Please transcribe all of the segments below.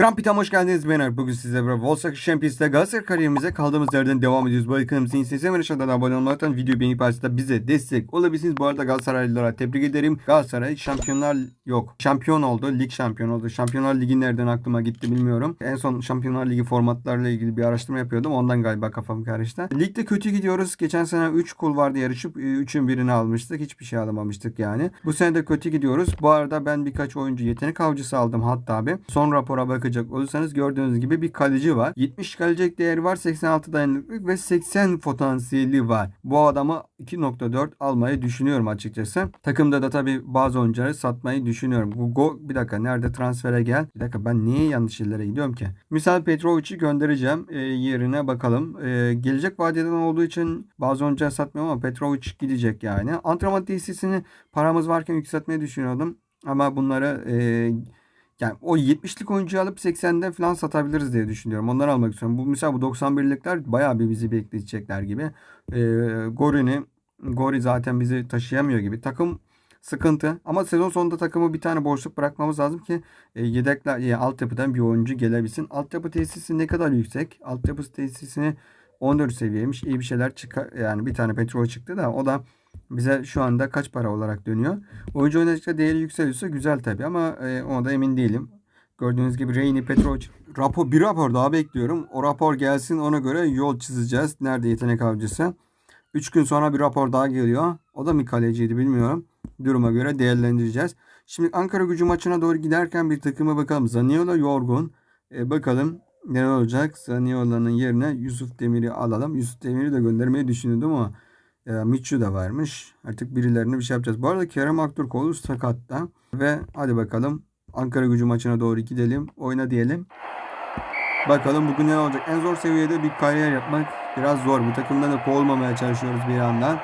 Krampitam hoş geldiniz ben Erp. Bugün size beraber Wolfsburg Champions'ta Galatasaray kariyerimize kaldığımız yerden devam ediyoruz. Bu kanalımızın isterseniz hemen aşağıdan abone olmaktan videoyu beğenip paylaşıp bize destek olabilirsiniz. Bu arada Galatasaraylılara tebrik ederim. Galatasaray şampiyonlar yok. Şampiyon oldu. Lig şampiyon oldu. Şampiyonlar Ligi nereden aklıma gitti bilmiyorum. En son Şampiyonlar Ligi formatlarıyla ilgili bir araştırma yapıyordum. Ondan galiba kafam karıştı. Ligde kötü gidiyoruz. Geçen sene 3 kul vardı yarışıp 3'ün birini almıştık. Hiçbir şey alamamıştık yani. Bu sene de kötü gidiyoruz. Bu arada ben birkaç oyuncu yetenek avcısı aldım hatta abi. Son rapora bakacak olursanız gördüğünüz gibi bir kaleci var. 70 kalecek değeri var. 86 dayanıklılık ve 80 potansiyeli var. Bu adamı 2.4 almayı düşünüyorum açıkçası. Takımda da tabii bazı oyuncuları satmayı düşünüyorum. Bu go bir dakika nerede transfere gel. Bir dakika ben niye yanlış yerlere gidiyorum ki? Misal Petrovic'i göndereceğim. E, yerine bakalım. E, gelecek vadeden olduğu için bazı oyuncuları satmıyorum ama Petrovic gidecek yani. Antrenman tesisini paramız varken yükseltmeyi düşünüyordum. Ama bunları e, yani o 70'lik oyuncuyu alıp 80'de falan satabiliriz diye düşünüyorum. Onları almak istiyorum. Bu mesela bu 91'likler bayağı bir bizi bekleyecekler gibi. E, Gori'ni Gori zaten bizi taşıyamıyor gibi. Takım sıkıntı. Ama sezon sonunda takımı bir tane boşluk bırakmamız lazım ki e, yedekler yani altyapıdan bir oyuncu gelebilsin. Altyapı tesisi ne kadar yüksek? Altyapı tesisini 14 seviyeymiş. İyi bir şeyler çıkar. Yani bir tane petrol çıktı da o da bize şu anda kaç para olarak dönüyor. Oyuncu oynadıkça değeri yükseliyorsa güzel tabii ama e, ona da emin değilim. Gördüğünüz gibi Reyni Petrovic rapor, bir rapor daha bekliyorum. O rapor gelsin ona göre yol çizeceğiz. Nerede yetenek avcısı? 3 gün sonra bir rapor daha geliyor. O da mı kaleciydi bilmiyorum. Duruma göre değerlendireceğiz. Şimdi Ankara gücü maçına doğru giderken bir takıma bakalım. Zaniola yorgun. E, bakalım ne olacak? Zaniola'nın yerine Yusuf Demir'i alalım. Yusuf Demir'i de göndermeyi düşünüyordum ama e, Mitchu da varmış. Artık birilerine bir şey yapacağız. Bu arada Kerem Aktürkoğlu sakatta. Ve hadi bakalım Ankara gücü maçına doğru gidelim. Oyna diyelim. Bakalım bugün ne olacak. En zor seviyede bir kariyer yapmak biraz zor. Bu takımdan da kovulmamaya çalışıyoruz bir yandan.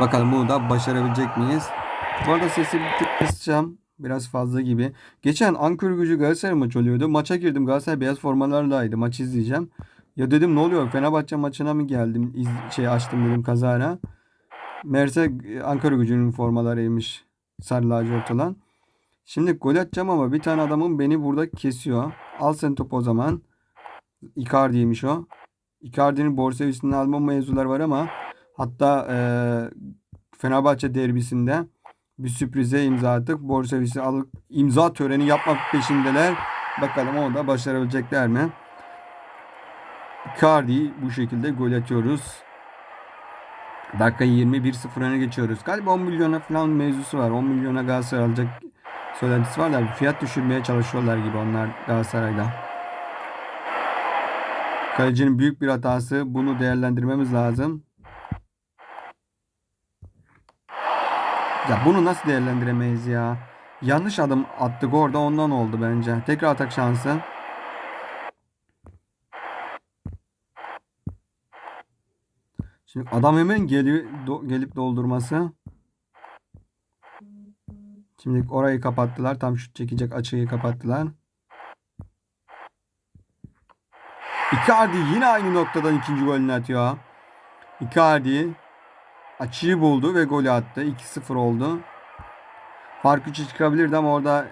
Bakalım bunu da başarabilecek miyiz? Bu arada sesi bir tık kısacağım. Biraz fazla gibi. Geçen Ankara gücü Galatasaray maçı oluyordu. Maça girdim. Galatasaray beyaz formalarlaydı. Maç izleyeceğim. Ya dedim ne oluyor? Fenerbahçe maçına mı geldim? İz- şey açtım dedim kazara. Meğerse Ankara gücünün formalarıymış. Sarı lacivert olan. Şimdi gol atacağım ama bir tane adamın beni burada kesiyor. Al sen topu o zaman. Icardi'ymiş o. Icardi'nin üstüne alma mevzuları var ama hatta e, Fenerbahçe derbisinde bir sürprize imza attık. Borsa alıp imza töreni yapmak peşindeler. Bakalım onu da başarabilecekler mi? Icardi bu şekilde gol atıyoruz. Dakika 21-0 öne geçiyoruz. Galiba 10 milyona falan mevzusu var. 10 milyona Galatasaray alacak söylentisi var da fiyat düşürmeye çalışıyorlar gibi onlar Galatasaray'da. Kalecinin büyük bir hatası. Bunu değerlendirmemiz lazım. Ya bunu nasıl değerlendiremeyiz ya? Yanlış adım attık orada ondan oldu bence. Tekrar atak şansı. Şimdi adam hemen geliyor, do- gelip doldurması. Şimdi orayı kapattılar. Tam şut çekecek açıyı kapattılar. Icardi yine aynı noktadan ikinci golünü atıyor. Icardi açıyı buldu ve golü attı. 2-0 oldu. Fark 3'e çıkabilirdi ama orada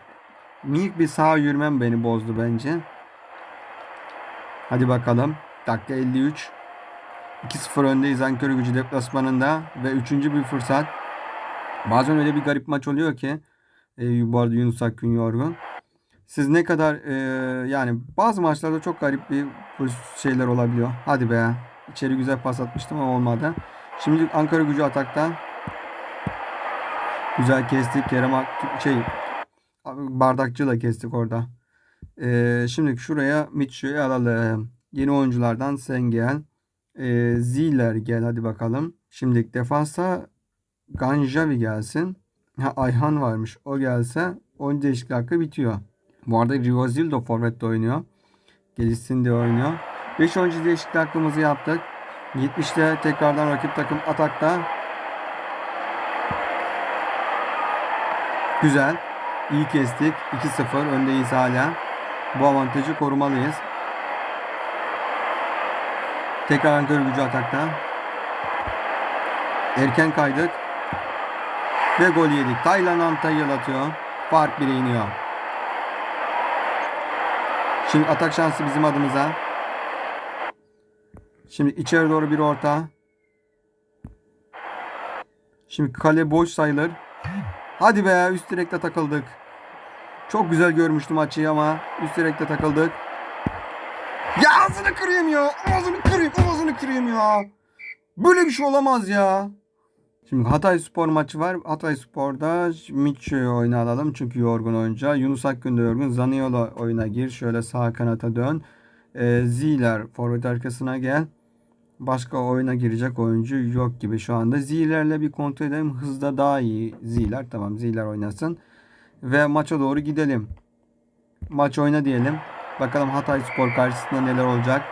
minik bir sağ yürümem beni bozdu bence. Hadi bakalım. Dakika 53. 2-0 öndeyiz Ankara gücü deplasmanında ve üçüncü bir fırsat. Bazen öyle bir garip maç oluyor ki e, bu arada Yunus Akgün yorgun. Siz ne kadar e, yani bazı maçlarda çok garip bir şeyler olabiliyor. Hadi be. İçeri güzel pas atmıştım ama olmadı. Şimdi Ankara gücü atakta. Güzel kestik. Kerem Ak- şey bardakçı da kestik orada. E, şimdi şuraya Mitchell'i alalım. Yeni oyunculardan Sengel. E, Ziller gel hadi bakalım. Şimdi defansa Ganjavi gelsin. Ha, Ayhan varmış. O gelse 10 değişiklik bitiyor. Bu arada Rivozil de forvette oynuyor. Gelişsin de oynuyor. 5 oyuncu değişiklik yaptık. 70'te tekrardan rakip takım atakta. Güzel. İyi kestik. 2-0 öndeyiz hala. Bu avantajı korumalıyız. Tekrar Ankara gücü atakta. Erken kaydık. Ve gol yedik. Taylan Antayıl atıyor. Fark 1'e iniyor. Şimdi atak şansı bizim adımıza. Şimdi içeri doğru bir orta. Şimdi kale boş sayılır. Hadi be üst direkte takıldık. Çok güzel görmüştüm açıyı ama üst direkte takıldık. Ya ağzını kırayım ya. Ağzını kırayım. Ağzını kırayım ya. Böyle bir şey olamaz ya. Şimdi Hatay Spor maçı var. Hatay Spor'da Mitcho'yu oyuna alalım. Çünkü yorgun oyuncu. Yunus Akgün de yorgun. Zaniolo oyuna gir. Şöyle sağ kanata dön. Ee, Ziler forvet arkasına gel. Başka oyuna girecek oyuncu yok gibi şu anda. Ziler'le bir kontrol edelim. Hızda daha iyi Ziler. Tamam Ziler oynasın. Ve maça doğru gidelim. Maç oyna diyelim. Bakalım Hatay Spor karşısında neler olacak.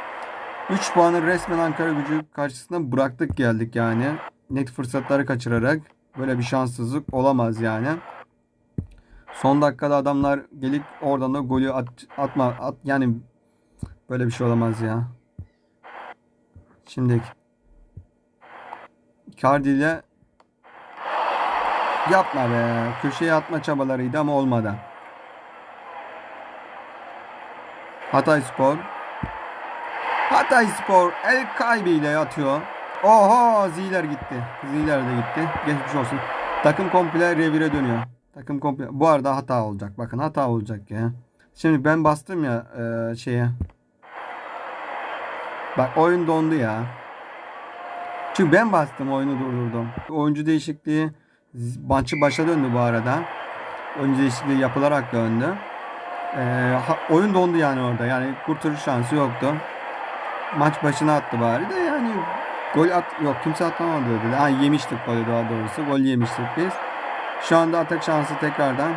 3 puanı resmen Ankara gücü karşısında bıraktık geldik yani. Net fırsatları kaçırarak. Böyle bir şanssızlık olamaz yani. Son dakikada adamlar gelip oradan da golü at, atma at, yani böyle bir şey olamaz ya. Şimdi Icardi ile yapma be. Köşeye atma çabalarıydı ama olmadı. Hatay Spor. Hatay Spor El Kaybi ile atıyor. Oho Ziler gitti. Ziler de gitti. Geçmiş olsun. Takım komple revire dönüyor. Takım komple. Bu arada hata olacak. Bakın hata olacak ya. Şimdi ben bastım ya e, şeye. Bak oyun dondu ya. Çünkü ben bastım oyunu durdurdum. Oyuncu değişikliği maçı başa döndü bu arada. Oyuncu değişikliği yapılarak döndü. Ha, oyun dondu yani orada. Yani kurtarış şansı yoktu. Maç başına attı bari de yani gol at yok kimse atlamadı dedi. Ha yemiştik golü daha doğrusu. Gol yemiştik biz. Şu anda atak şansı tekrardan.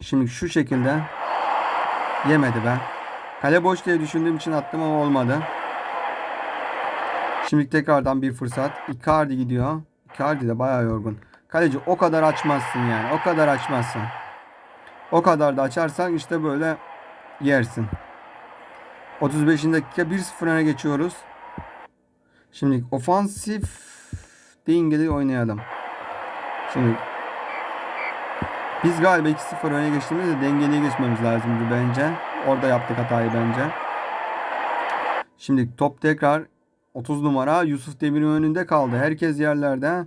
Şimdi şu şekilde yemedi ben. Kale boş diye düşündüğüm için attım ama olmadı. Şimdi tekrardan bir fırsat. Icardi gidiyor. Icardi de bayağı yorgun. Kaleci o kadar açmazsın yani. O kadar açmazsın. O kadar da açarsan işte böyle yersin. 35. dakika 1-0 öne geçiyoruz. Şimdi ofansif dengeli oynayalım. Şimdi biz galiba 2-0 öne geçtiğimizde dengeliye geçmemiz lazımdı bence. Orada yaptık hatayı bence. Şimdi top tekrar 30 numara Yusuf Demir'in önünde kaldı. Herkes yerlerde.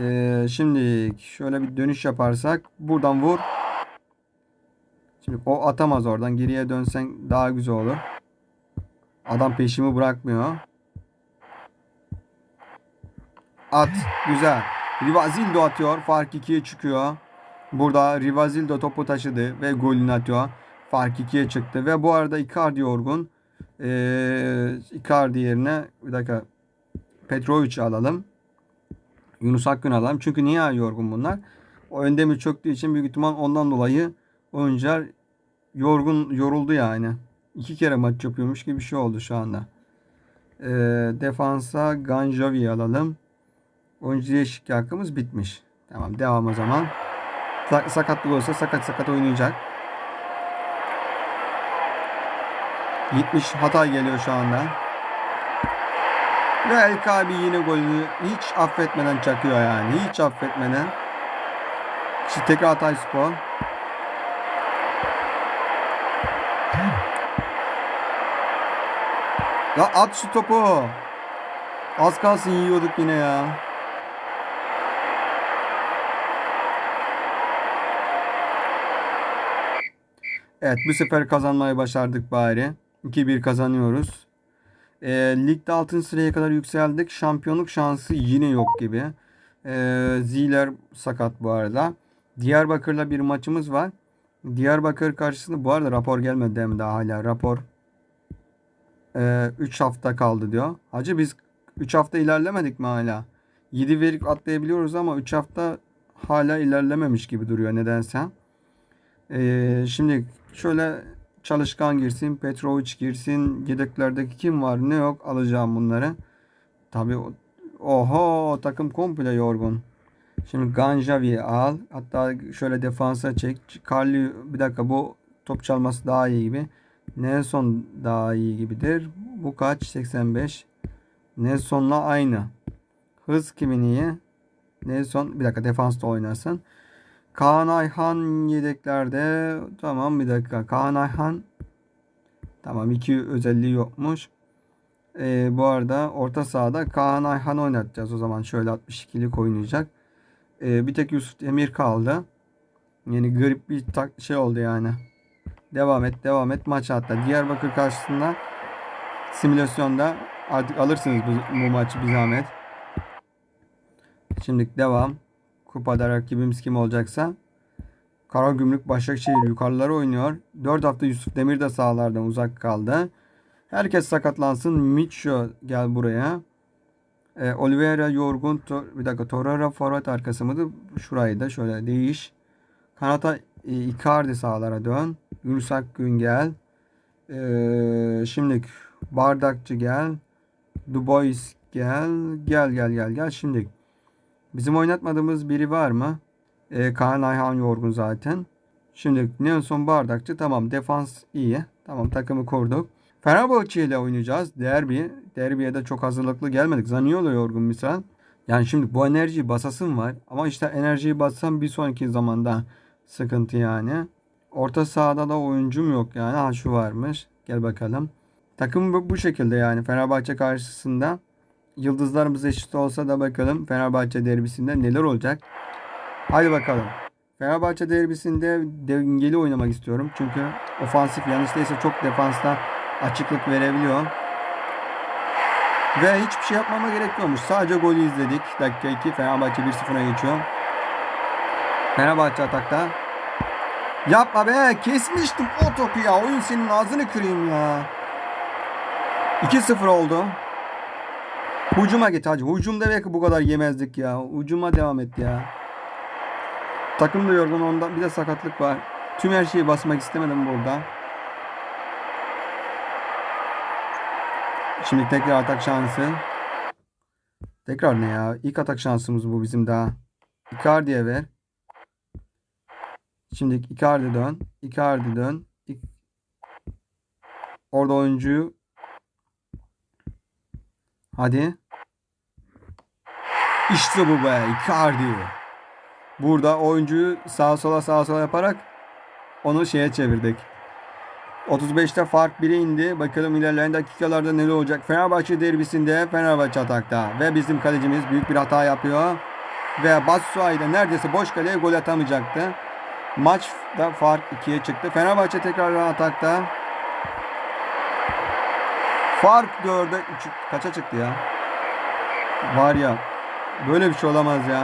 Ee, şimdi şöyle bir dönüş yaparsak buradan vur. Şimdi o atamaz oradan. Geriye dönsen daha güzel olur. Adam peşimi bırakmıyor. At. Güzel. Rivazildo atıyor. Fark 2'ye çıkıyor. Burada Rivazildo topu taşıdı ve golünü atıyor. Fark 2'ye çıktı. Ve bu arada Icardi yorgun. Ee, Icardi yerine bir dakika Petrovic alalım. Yunus Akgün alalım. Çünkü niye yorgun bunlar? O önde mi çöktüğü için büyük ihtimal ondan dolayı oyuncular yorgun yoruldu yani. İki kere maç yapıyormuş gibi bir şey oldu şu anda. Ee, defansa Ganjavi alalım. Oyuncu değişikliği hakkımız bitmiş. Tamam devam o zaman. Sakatlık olsa sakat sakat oynayacak. 70 hata geliyor şu anda. Ve El abi yine golünü hiç affetmeden çakıyor yani. Hiç affetmeden. Şimdi tekrar Hatay Spor. Ya at şu topu. Az kalsın yiyorduk yine ya. Evet bu sefer kazanmayı başardık bari. 2-1 kazanıyoruz. E, ligde altın sıraya kadar yükseldik. Şampiyonluk şansı yine yok gibi. E, Ziler sakat bu arada. Diyarbakır'la bir maçımız var. Diyarbakır karşısında bu arada rapor gelmedi hem daha hala rapor. 3 e, hafta kaldı diyor. Hacı biz 3 hafta ilerlemedik mi hala? 7 verip atlayabiliyoruz ama 3 hafta hala ilerlememiş gibi duruyor nedense. Ee, şimdi şöyle Çalışkan girsin, Petrovic girsin, yedeklerdeki kim var ne yok alacağım bunları. Tabi oho takım komple yorgun. Şimdi Ganjavi al. Hatta şöyle defansa çek. Carly bir dakika bu top çalması daha iyi gibi. Nelson daha iyi gibidir. Bu kaç? 85. Nelson'la aynı. Hız kimin iyi? Nelson bir dakika defansta oynasın. Kaan Ayhan yedeklerde. Tamam bir dakika. Kaan Ayhan Tamam iki özelliği yokmuş. Ee, bu arada orta sahada Kaan Ayhan oynatacağız. O zaman şöyle 62'lik oynayacak. Ee, bir tek Yusuf Emir kaldı. Yani garip bir tak şey oldu yani. Devam et devam et maç hatta. Diyarbakır karşısında simülasyonda artık alırsınız bu, bu maçı bir zahmet. Şimdi devam. Kupada rakibimiz kim olacaksa. Karagümrük Başakşehir yukarıları oynuyor. 4 hafta Yusuf Demir de sahalardan uzak kaldı. Herkes sakatlansın. Micho gel buraya. E, Oliveira yorgun. Bir dakika Torreira forvet arkası mıydı? Şurayı da şöyle değiş. Kanata e, Icardi sahalara dön. Yunus Akgün gel. E, şimdi Bardakçı gel. Dubois gel. Gel gel gel gel. Şimdi bizim oynatmadığımız biri var mı? E, Kaan Ayhan yorgun zaten. Şimdi Nelson Bardakçı tamam defans iyi. Tamam takımı kurduk. Fenerbahçe ile oynayacağız. Derbi. Derbiye de çok hazırlıklı gelmedik. Zaniolo yorgun misal. Yani şimdi bu enerjiyi basasım var. Ama işte enerjiyi bassam bir sonraki zamanda sıkıntı yani. Orta sahada da oyuncum yok yani. Ha şu varmış. Gel bakalım. Takım bu, şekilde yani. Fenerbahçe karşısında yıldızlarımız eşit olsa da bakalım Fenerbahçe derbisinde neler olacak. Hadi bakalım. Fenerbahçe derbisinde dengeli oynamak istiyorum. Çünkü ofansif yanlış değilse çok defansta açıklık verebiliyor. Ve hiçbir şey yapmama gerekiyormuş. Sadece golü izledik. Dakika 2 Fenerbahçe 1-0'a geçiyor. Fenerbahçe atakta. Yapma be kesmiştim o topu ya. Oyun senin ağzını kırayım ya. 2-0 oldu. Hucuma git hacı. Hucumda belki bu kadar yemezdik ya. Hucuma devam et ya. Takım da yorgun ondan bir de sakatlık var. Tüm her şeyi basmak istemedim burada. Şimdi tekrar atak şansı. Tekrar ne ya? İlk atak şansımız bu bizim daha. Icardi'ye ver. Şimdi Icardi dön. Icardi dön. İk- Orada oyuncuyu Hadi. İşte bu be. Icardi. Burada oyuncuyu sağa sola sağa sola yaparak onu şeye çevirdik. 35'te fark 1'e indi. Bakalım ilerleyen dakikalarda neler olacak. Fenerbahçe derbisinde Fenerbahçe atakta. Ve bizim kalecimiz büyük bir hata yapıyor. Ve Batshuayi de neredeyse boş kaleye gol atamayacaktı. Maçta fark 2'ye çıktı. Fenerbahçe tekrar atakta. Fark 4'e 3 kaça çıktı ya? Var ya böyle bir şey olamaz ya.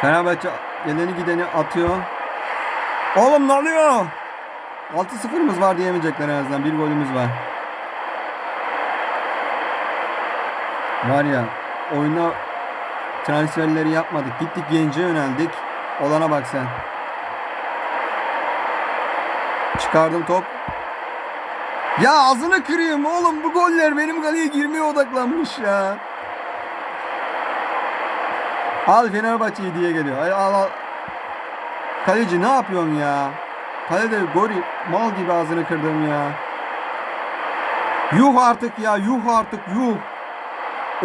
Fenerbahçe geleni gideni atıyor. Oğlum ne oluyor? 6-0'ımız var diyemeyecekler en azından. Bir golümüz var. Var ya oyuna transferleri yapmadık. Gittik gence yöneldik. Olana bak sen. Çıkardım top. Ya ağzını kırayım oğlum bu goller benim kaleye girmeye odaklanmış ya. Al Fenerbahçe diye geliyor. Al, al, al. Kaleci ne yapıyorsun ya? Kalede gori mal gibi ağzını kırdım ya. Yuh artık ya yuh artık yuh.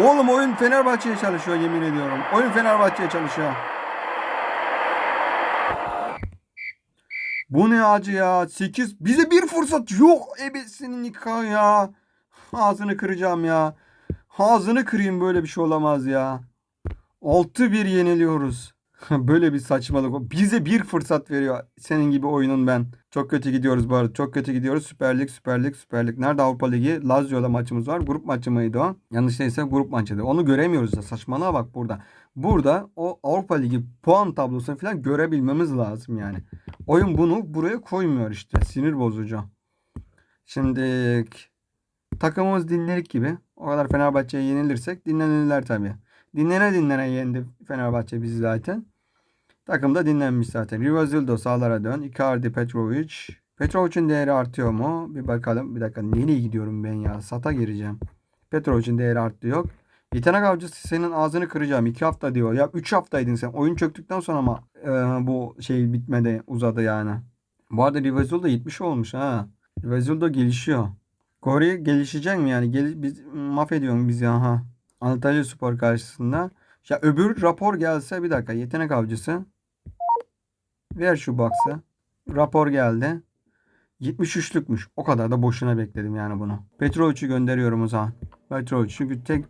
Oğlum oyun Fenerbahçe'ye çalışıyor yemin ediyorum. Oyun Fenerbahçe'ye çalışıyor. Bu ne acı ya? 8 bize bir fırsat yok ebesinin nikahı ya. Ağzını kıracağım ya. Ağzını kırayım böyle bir şey olamaz ya. 6-1 yeniliyoruz. Böyle bir saçmalık. Bize bir fırsat veriyor. Senin gibi oyunun ben. Çok kötü gidiyoruz bu arada. Çok kötü gidiyoruz. Süper Lig, Süper Lig, Süper Lig. Nerede Avrupa Ligi? Lazio'la maçımız var. Grup maçı mıydı o? Yanlış değilse grup maçıydı. Onu göremiyoruz da. Saçmalığa bak burada. Burada o Avrupa Ligi puan tablosunu falan görebilmemiz lazım yani. Oyun bunu buraya koymuyor işte. Sinir bozucu. Şimdi takımımız dinlerik gibi. O kadar Fenerbahçe'ye yenilirsek dinlenirler tabii. Dinlene dinlene yendi Fenerbahçe bizi zaten. Takım da dinlenmiş zaten. Rivazildo sağlara dön. Icardi, Petrovic. Petrovic'in değeri artıyor mu? Bir bakalım. Bir dakika nereye gidiyorum ben ya? Sata gireceğim. Petrovic'in değeri arttı yok. Yetenek avcısı senin ağzını kıracağım. 2 hafta diyor. Ya 3 haftaydın sen. Oyun çöktükten sonra ama e, bu şey bitmedi uzadı yani. Bu arada Rivazildo 70 olmuş ha. Rivazildo gelişiyor. Gori gelişecek mi yani? Gel, biz mahvediyorsun bizi aha. Antalya Spor karşısında. Ya öbür rapor gelse bir dakika. Yetenek avcısı. Ver şu box'ı. Rapor geldi. 73'lükmüş. O kadar da boşuna bekledim yani bunu. Petrovic'i gönderiyorum o zaman. Petrovic çünkü tek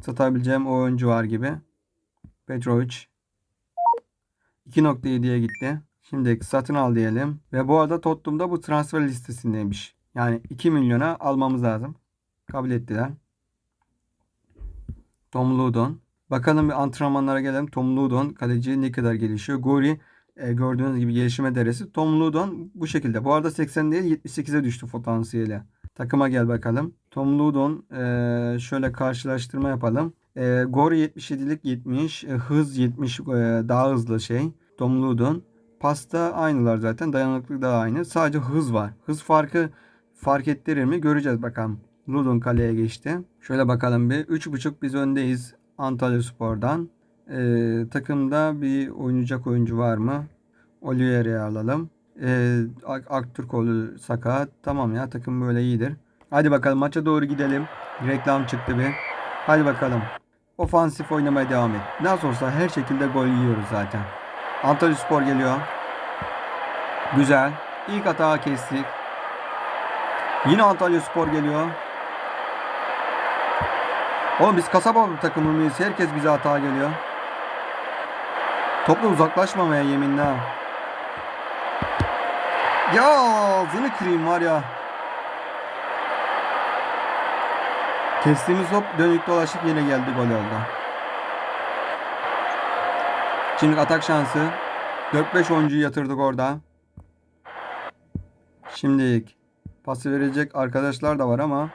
satabileceğim o oyuncu var gibi. Petrovic 2.7'ye gitti. Şimdi satın al diyelim. Ve bu arada Tottenham'da bu transfer listesindeymiş. Yani 2 milyona almamız lazım. Kabul ettiler. Tom Ludon. Bakalım bir antrenmanlara gelelim. Tom Ludon kaleci ne kadar gelişiyor. Gori e, gördüğünüz gibi gelişime deresi. Tom Ludon bu şekilde. Bu arada 80 değil 78'e düştü potansiyeli. Takıma gel bakalım. Tom Ludon e, şöyle karşılaştırma yapalım. E, Gori 77'lik 70. E, hız 70 e, daha hızlı şey. Tom Ludon. Pasta aynılar zaten. Dayanıklılık da aynı. Sadece hız var. Hız farkı fark ettirir mi? Göreceğiz bakalım. Ludon kaleye geçti. Şöyle bakalım bir. 3.5 biz öndeyiz Antalya Spor'dan. Ee, takımda bir oynayacak oyuncu var mı? Oliveira'yı alalım. Ee, Ak- Aktürkoğlu sakat. Tamam ya takım böyle iyidir. Hadi bakalım maça doğru gidelim. Reklam çıktı bir. Hadi bakalım. Ofansif oynamaya devam et. Nasıl olsa her şekilde gol yiyoruz zaten. Antalya Spor geliyor. Güzel. İlk hata kestik. Yine Antalya Spor geliyor. Oğlum biz kasaba takımı mıyız? Herkes bize hata geliyor. Topla uzaklaşmamaya yeminle. Ya ağzını kırayım var ya. Kestiğimiz top dönük dolaşıp yine geldi gol oldu. Şimdi atak şansı. 4-5 oyuncuyu yatırdık orada. Şimdi pası verecek arkadaşlar da var ama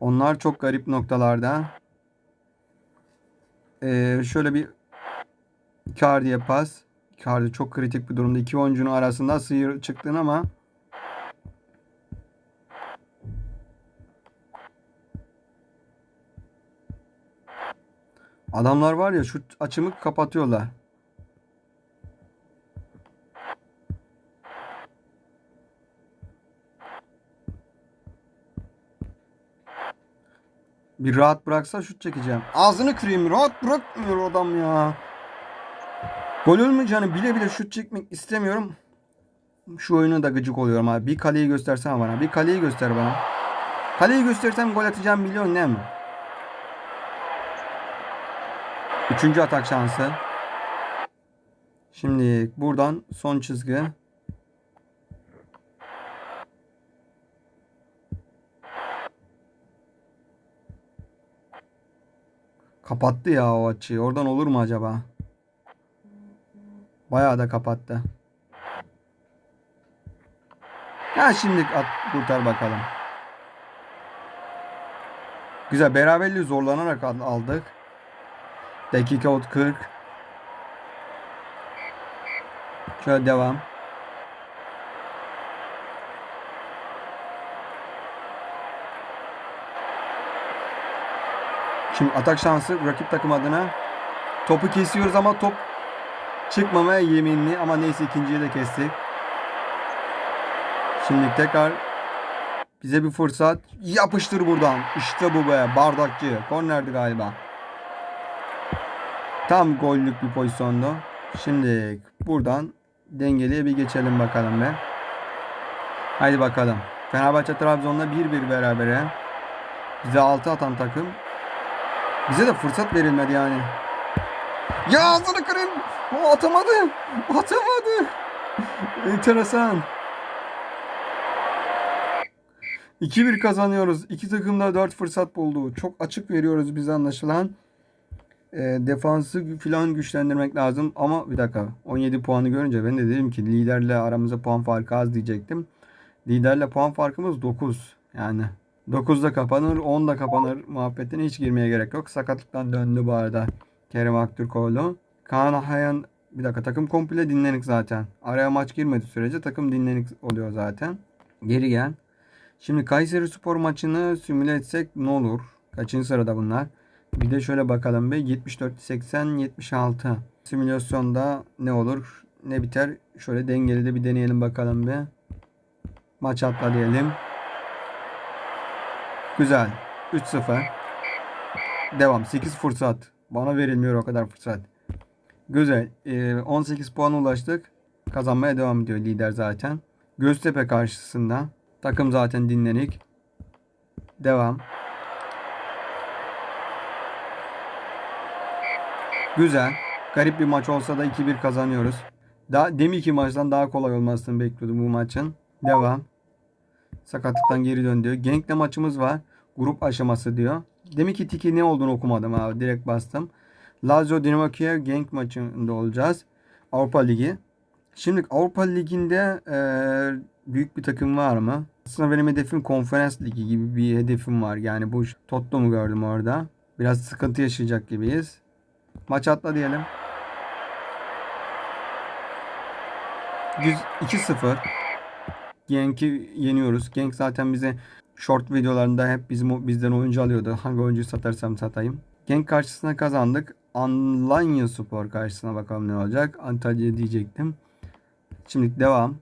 onlar çok garip noktalarda. Ee, şöyle bir Icardi'ye pas. Icardi çok kritik bir durumda. İki oyuncunun arasında sıyır çıktın ama Adamlar var ya şu açımı kapatıyorlar. Bir rahat bıraksa şut çekeceğim. Ağzını kırayım. Rahat bırakmıyor adam ya. Gol olmayacağını bile bile şut çekmek istemiyorum. Şu oyunu da gıcık oluyorum abi. Bir kaleyi göstersene bana. Bir kaleyi göster bana. Kaleyi göstersem gol atacağım biliyorsun değil mi? Üçüncü atak şansı. Şimdi buradan son çizgi. Kapattı ya o açıyı. Oradan olur mu acaba? Bayağı da kapattı. Ha şimdi at, kurtar bakalım. Güzel beraberliği zorlanarak al- aldık. Dakika 40. Şöyle devam. Şimdi atak şansı rakip takım adına. Topu kesiyoruz ama top çıkmamaya yeminli ama neyse ikinciyi de kestik. Şimdi tekrar bize bir fırsat. Yapıştır buradan. İşte bu be. Bardakçı. Kornerdi galiba. Tam gollük bir pozisyondu. Şimdi buradan dengeliye bir geçelim bakalım be. Haydi bakalım. Fenerbahçe Trabzon'la 1-1 berabere. Bize 6 atan takım. Bize de fırsat verilmedi yani. Ya ağzını kırayım. Atamadı. Atamadı. Enteresan. 2-1 kazanıyoruz. İki takım da 4 fırsat buldu. Çok açık veriyoruz bize anlaşılan. E, defansı falan güçlendirmek lazım. Ama bir dakika. 17 puanı görünce ben de dedim ki liderle aramızda puan farkı az diyecektim. Liderle puan farkımız 9. Yani 9'da kapanır, 10'da kapanır muhabbetine hiç girmeye gerek yok. Sakatlıktan döndü bu arada Kerem Aktürkoğlu. Kaan Hayan bir dakika takım komple dinlenik zaten. Araya maç girmedi sürece takım dinlenik oluyor zaten. Geri gel. Şimdi Kayseri Spor maçını simüle etsek ne olur? Kaçıncı sırada bunlar? Bir de şöyle bakalım be 74 80 76. Simülasyonda ne olur? Ne biter? Şöyle dengeli de bir deneyelim bakalım be. Maç atla diyelim. Güzel. 3-0. Devam. 8 fırsat. Bana verilmiyor o kadar fırsat. Güzel. Ee, 18 puana ulaştık. Kazanmaya devam ediyor lider zaten. Göztepe karşısında. Takım zaten dinlenik. Devam. Güzel. Garip bir maç olsa da 2-1 kazanıyoruz. Daha deminki maçtan daha kolay olmasını bekliyordum bu maçın. Devam. Sakatlıktan geri dön diyor. Genk'le maçımız var. Grup aşaması diyor. Deminki tiki ne olduğunu okumadım abi. Direkt bastım. Lazio Dinamo Kiev Genk maçında olacağız. Avrupa Ligi. Şimdi Avrupa Ligi'nde e, büyük bir takım var mı? Aslında benim hedefim konferans ligi gibi bir hedefim var. Yani bu Tottenham'ı gördüm orada. Biraz sıkıntı yaşayacak gibiyiz. Maç atla diyelim. 2-0. Genk'i yeniyoruz. Genk zaten bize short videolarında hep bizim bizden oyuncu alıyordu. Hangi oyuncuyu satarsam satayım. Genk karşısına kazandık. Alanya Spor karşısına bakalım ne olacak. Antalya diyecektim. Şimdi devam.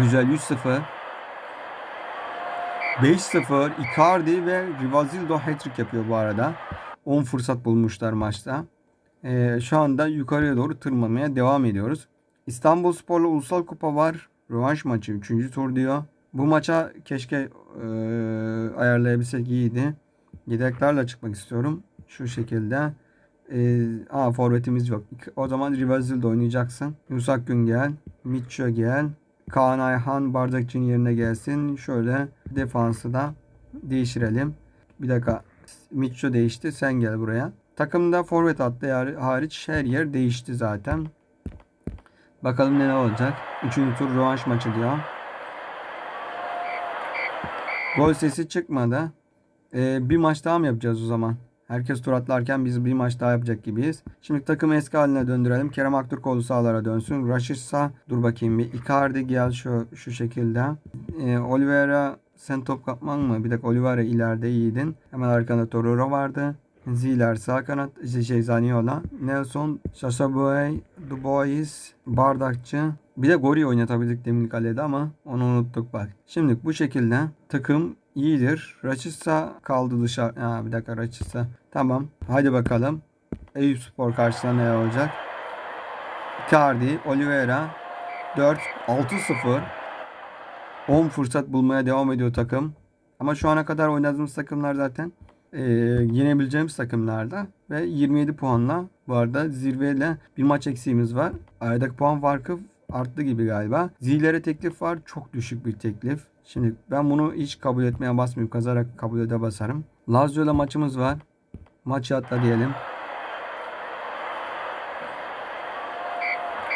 Güzel 3-0. 5-0 Icardi ve Rivazildo hat-trick yapıyor bu arada. 10 fırsat bulmuşlar maçta. Ee, şu anda yukarıya doğru tırmanmaya devam ediyoruz. İstanbul Spor'la Ulusal Kupa var. Rövanş maçı 3. tur diyor. Bu maça keşke e, ayarlayabilsek iyiydi. Yedeklerle çıkmak istiyorum. Şu şekilde. E, aa forvetimiz yok. O zaman Rivazil'de oynayacaksın. Yusak Güngel, Mitcho gel. Kaan Ayhan Bardakçı'nın yerine gelsin. Şöyle defansı da değiştirelim. Bir dakika. Mitcho değişti. Sen gel buraya. Takımda forvet hattı hariç her yer değişti zaten. Bakalım ne olacak. Üçüncü tur rövanş maçı diyor. Gol sesi çıkmadı. Ee, bir maç daha mı yapacağız o zaman? Herkes tur atlarken biz bir maç daha yapacak gibiyiz. Şimdi takımı eski haline döndürelim. Kerem Aktürkoğlu sağlara dönsün. Raşitsa dur bakayım bir. Icardi gel şu, şu şekilde. Ee, Oliveira sen top kapman mı? Bir dakika Oliveira ileride iyiydin. Hemen arkanda Tororo vardı. Ziler sağ kanat şey Zaniola. Nelson, Sasaboy, Dubois, Bardakçı. Bir de Gori oynatabildik demin kalede ama onu unuttuk bak. Şimdi bu şekilde takım iyidir. Raçissa kaldı dışarı. Ha, bir dakika Raçissa. Tamam. Hadi bakalım. Eyüp Spor karşısında ne olacak? Icardi, Oliveira 4 6-0 10 fırsat bulmaya devam ediyor takım. Ama şu ana kadar oynadığımız takımlar zaten e, yenebileceğimiz takımlarda ve 27 puanla bu arada zirveyle bir maç eksiğimiz var. Aradaki puan farkı arttı gibi galiba. Zilere teklif var. Çok düşük bir teklif. Şimdi ben bunu hiç kabul etmeye basmayayım. Kazarak kabul ede basarım. Lazio ile maçımız var. Maçı atla diyelim.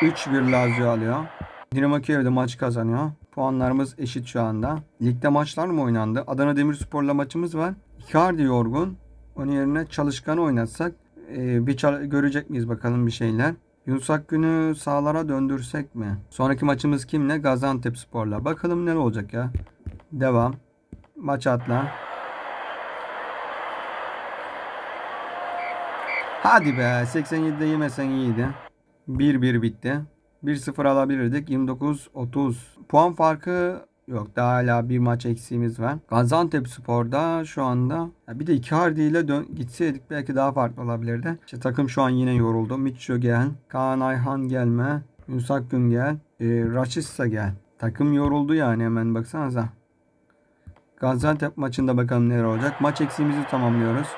3-1 Lazio alıyor. Dinamo Kiev'de maç kazanıyor. Puanlarımız eşit şu anda. Ligde maçlar mı oynandı? Adana Demirspor'la maçımız var. Icardi yorgun. Onun yerine çalışkan oynatsak e, bir görecek miyiz bakalım bir şeyler. Yunus Akgün'ü sağlara döndürsek mi? Sonraki maçımız kimle? Gaziantep Spor'la. Bakalım ne olacak ya. Devam. Maç atla. Hadi be. 87'de yemesen iyiydi. 1-1 bitti. 1-0 alabilirdik. 29-30. Puan farkı Yok daha hala bir maç eksiğimiz var. Gaziantep Spor'da şu anda bir de Icardi ile dön gitseydik belki daha farklı olabilirdi. İşte takım şu an yine yoruldu. Mitcho gel. Kaan Ayhan gelme. Yusak Gün gel. E, Raçissa gel. Takım yoruldu yani hemen baksanıza. Gaziantep maçında bakalım neler olacak. Maç eksiğimizi tamamlıyoruz.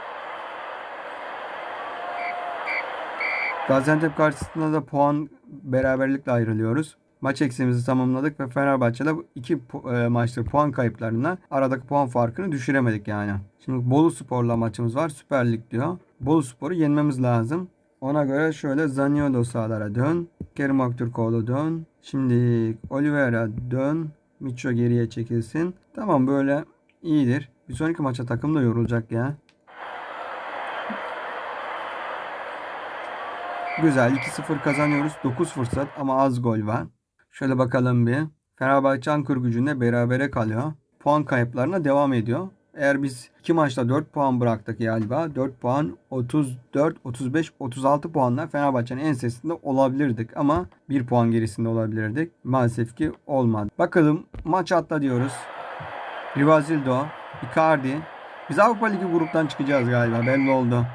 Gaziantep karşısında da puan beraberlikle ayrılıyoruz. Maç eksiğimizi tamamladık ve Fenerbahçe'de iki e, maçtır puan kayıplarına aradaki puan farkını düşüremedik yani. Şimdi Bolu Spor'la maçımız var. Süper Lig diyor. Bolu Spor'u yenmemiz lazım. Ona göre şöyle Zaniolo sağlara dön. Kerim Aktürkoğlu dön. Şimdi Oliveira dön. Micho geriye çekilsin. Tamam böyle iyidir. Bir sonraki maça takım da yorulacak ya. Güzel 2-0 kazanıyoruz. 9 fırsat ama az gol var. Şöyle bakalım bir. Fenerbahçe Ankara gücünde berabere kalıyor. Puan kayıplarına devam ediyor. Eğer biz iki maçta 4 puan bıraktık galiba. 4 puan 34, 35, 36 puanla Fenerbahçe'nin en sesinde olabilirdik. Ama 1 puan gerisinde olabilirdik. Maalesef ki olmadı. Bakalım maç atla diyoruz. Rivazildo, Icardi. Biz Avrupa Ligi gruptan çıkacağız galiba belli oldu.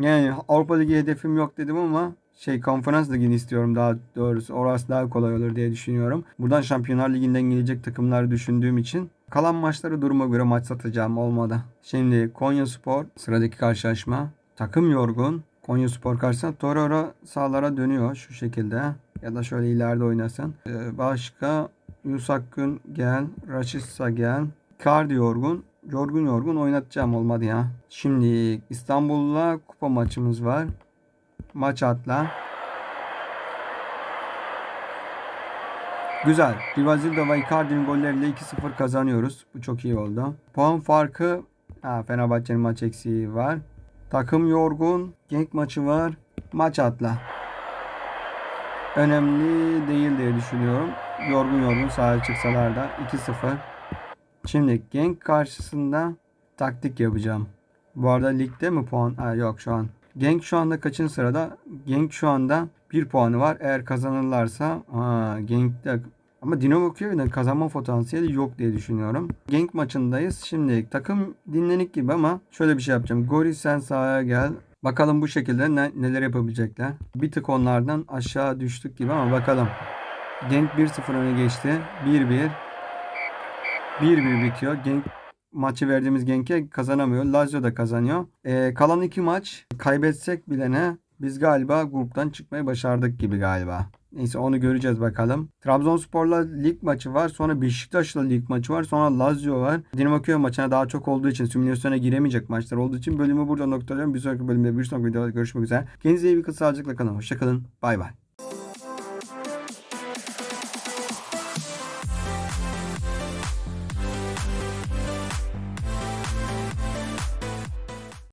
Yani Avrupa Ligi hedefim yok dedim ama şey konferans ligini istiyorum daha doğrusu. Orası daha kolay olur diye düşünüyorum. Buradan Şampiyonlar Ligi'nden gelecek takımları düşündüğüm için kalan maçları duruma göre maç satacağım olmadı. Şimdi Konya Spor sıradaki karşılaşma. Takım yorgun. Konya Spor karşısında Tororo sağlara dönüyor şu şekilde. Ya da şöyle ileride oynasın. Ee, başka Yusak Gün gel. Raşitsa gel. Kardi yorgun. Yorgun yorgun oynatacağım olmadı ya. Şimdi İstanbul'la kupa maçımız var. Maç atla. Güzel. Rivazildo ve Icardi'nin golleriyle 2-0 kazanıyoruz. Bu çok iyi oldu. Puan farkı ha, Fenerbahçe'nin maç eksiği var. Takım yorgun. Genk maçı var. Maç atla. Önemli değil diye düşünüyorum. Yorgun yorgun sahaya çıksalar da 2-0. Şimdi Genk karşısında taktik yapacağım. Bu arada ligde mi puan? Ha, yok şu an. Genk şu anda kaçıncı sırada? Genk şu anda 1 puanı var. Eğer kazanırlarsa ha, Genk'te ama Dinamo Kiev'den kazanma potansiyeli yok diye düşünüyorum. Genk maçındayız. Şimdi takım dinlenik gibi ama şöyle bir şey yapacağım. Gori sen sahaya gel. Bakalım bu şekilde ne, neler yapabilecekler. Bir tık onlardan aşağı düştük gibi ama bakalım. Genk 1-0 öne geçti. 1-1. 1-1 bitiyor. Genk maçı verdiğimiz Genk'e kazanamıyor. Lazio da kazanıyor. Ee, kalan iki maç kaybetsek bile ne? Biz galiba gruptan çıkmayı başardık gibi galiba. Neyse onu göreceğiz bakalım. Trabzonspor'la lig maçı var. Sonra Beşiktaş'la lig maçı var. Sonra Lazio var. Dinamo Kiev maçına daha çok olduğu için simülasyona giremeyecek maçlar olduğu için bölümü burada noktalıyorum. Bir sonraki bölümde bir sonraki videoda görüşmek üzere. Kendinize iyi bakın. Sağlıcakla kalın. Hoşçakalın. Bay bay.